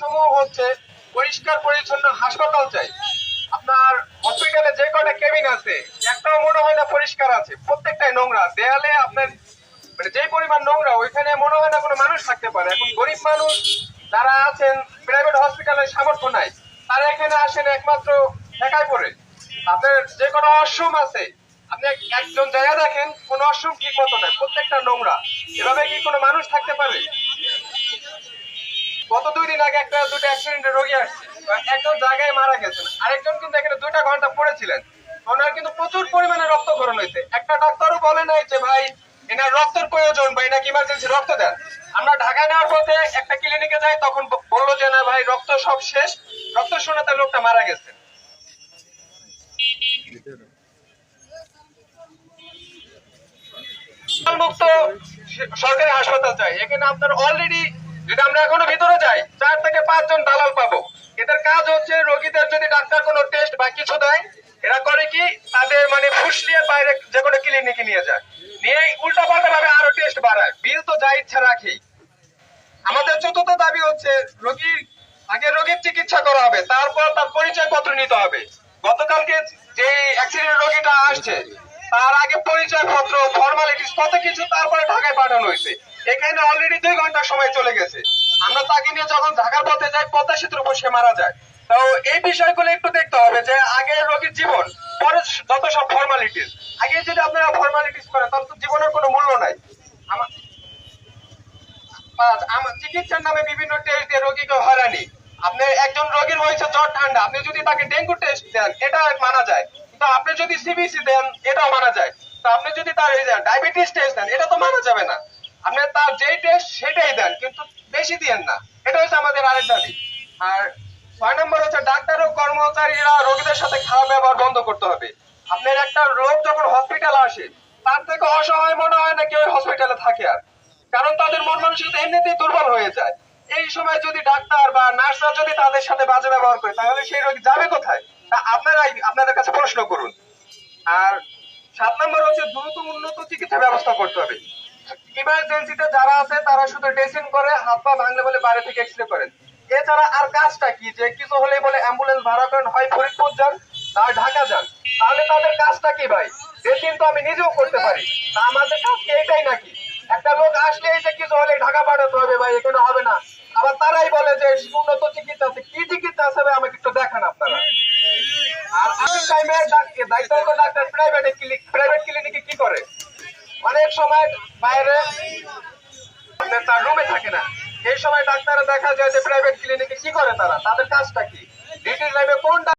সমূহ হচ্ছে পরিষ্কার পরিচ্ছন্ন হাসপাতাল চাই। আপনার হসপিটালে যে কটা কেবিন আছে, একটাও মনে হয় না পরিষ্কার আছে। প্রত্যেকটাই নোংরা। দেয়ালে আপনার মানে যে পরিমাণ নোংরা, ওইখানে মনে হয় না কোনো মানুষ থাকতে পারে। এখন গরিব মানুষ যারা আছেন প্রাইভেট হসপিটালের সামর্থ্য নাই, তারা এখানে আসেন একমাত্র একাই পড়ে। আপনার যে কোনো অশ্রম আছে, আপনি একজন জায়গা দেখেন, কোন অশ্রম ঠিক মতো নাই, প্রত্যেকটা নোংরা। এভাবে কি কোনো মানুষ থাকতে পারে? গত দুই দিন আগে একটা দুটো অ্যাক্সিডেন্টে রোগী আসছে। একজন জায়গায় মারা গেছেন। আরেকজন কিন্তু এখানে দুইটা ঘণ্টা পড়েছিলেন। ওনার কিন্তু প্রচুর পরিমাণে রক্তক্ষরণ হয়েছে। একটা ডাক্তারও বলে নাই যে, ভাই, এনার রক্তের প্রয়োজন বা এনাকে ইমার্জেন্সি রক্ত দেন। আমরা ঢাকা নেওয়ার পথে একটা ক্লিনিকে যাই, তখন বলল যে, না ভাই, রক্ত সব শেষ। রক্ত শোনাতে লোকটা মারা গেছে। মুক্ত সরকারি হাসপাতাল চাই। এখানে আপনার অলরেডি যদি আমরা এখনও ভিতরে যাই, চার থেকে পাঁচজন দালাল পাবো। এদের কাজ হচ্ছে রোগীদের যদি ডাক্তার কোনো টেস্ট বা কিছু দেয়, এরা করে কি? তাদের মানে ফুসলিয়ে বাইরে যে কোনো ক্লিনিকে নিয়ে যায়। নিয়ে উল্টা পাল্টা ভাবে আরও টেস্ট বাড়ায়। বিল তো যা ইচ্ছা রাখি আমাদের চতুর্থ দাবি হচ্ছে রোগীর, আগে রোগীর চিকিৎসা করা হবে, তারপর তার পরিচয় পত্র নিতে হবে। গতকালকে যে অ্যাক্সিডেন্ট রোগীটা আসছে, তার আগে পরিচয় পত্র ফর্মালিটিস কত কিছু তারপরে ঢাকায় পাঠানো হয়েছে। এখানে অলরেডি দুই ঘণ্টা সময় চলে গেছে। আমরা তাকে নিয়ে যখন ঢাকার পথে যাই, পদ্মা সেতুর উপর সে মারা যায়। তো এই বিষয়গুলো একটু দেখতে হবে যে আগে রোগীর জীবন পরে যত সব ফর্মালিটিস আগে যদি আপনারা ফর্মালিটিস করেন, তাহলে তো জীবনের কোনো মূল্য নাই। আমার চিকিৎসার নামে বিভিন্ন টেস্ট দিয়ে রোগীকে হয়রানি। আপনি একজন রোগীর হয়েছে জ্বর, ঠান্ডা। আপনি যদি তাকে ডেঙ্গু টেস্ট দেন, এটা মানা যায়। তো আপনি যদি সিবিসি দেন, এটাও মানা যায়। তো আপনি যদি তার ডায়াবেটিস টেস্ট দেন, এটা তো মানা যাবে না। আপনি তার যেই টেস্ট সেটাই দেন, কিন্তু বেশি দিয়েন না। এটা হচ্ছে আমাদের আরেক দাবি আর ছয় নম্বর হচ্ছে ডাক্তার ও কর্মচারীরা রোগীদের সাথে খারাপ ব্যবহার বন্ধ করতে হবে। আপনার একটা লোক যখন হসপিটাল আসে, তার থেকে অসহায় মনে হয় না কেউ হসপিটালে থাকে আর। কারণ তাদের মন মানসিকতা এমনিতেই দুর্বল হয়ে যায়। এই সময় যদি ডাক্তার বা নার্সরা যদি তাদের সাথে বাজে ব্যবহার করে, তাহলে সেই রোগী যাবে কোথায়? তা আপনারাই আপনাদের কাছে প্রশ্ন করুন। আর সাত নম্বর হচ্ছে দ্রুত উন্নত চিকিৎসা ব্যবস্থা করতে হবে। ইমার্জেন্সিতে যারা আছে, তারা শুধু ড্রেসিং করে, হাত পা ভাঙলে বলে বাইরে থেকে এক্সরে করেন। এছাড়া আর কাজটা কি? যে কিছু হলে বলে অ্যাম্বুলেন্স ভাড়া করেন, হয় ফরিদপুর যান, না ঢাকা যান। তাহলে তাদের কাজটা কি ভাই? ড্রেসিং তো আমি নিজেও করতে পারি। তা আমাদের কাজ কি? এটাই নাকি? একটা লোক আসলেই যে কিছু হলে ঢাকা পাঠাতে হবে ভাই, এখানে হবে না। আবার তারাই বলে যে উন্নত চিকিৎসা আছে। কি চিকিৎসা আছে ভাই? আমাকে একটু দেখান আপনারা। আর আমি টাইমে ডাক্তার প্রাইভেট ক্লিনিক প্রাইভেট ক্লিনিকে কি করে? অনেক সময় বাইরে তার রুমে থাকে না। এই সময় ডাক্তাররা দেখা যায় যে প্রাইভেট ক্লিনিকে কি করে তারা? তাদের কাজটা কি? ডিউটি লাইফে কোন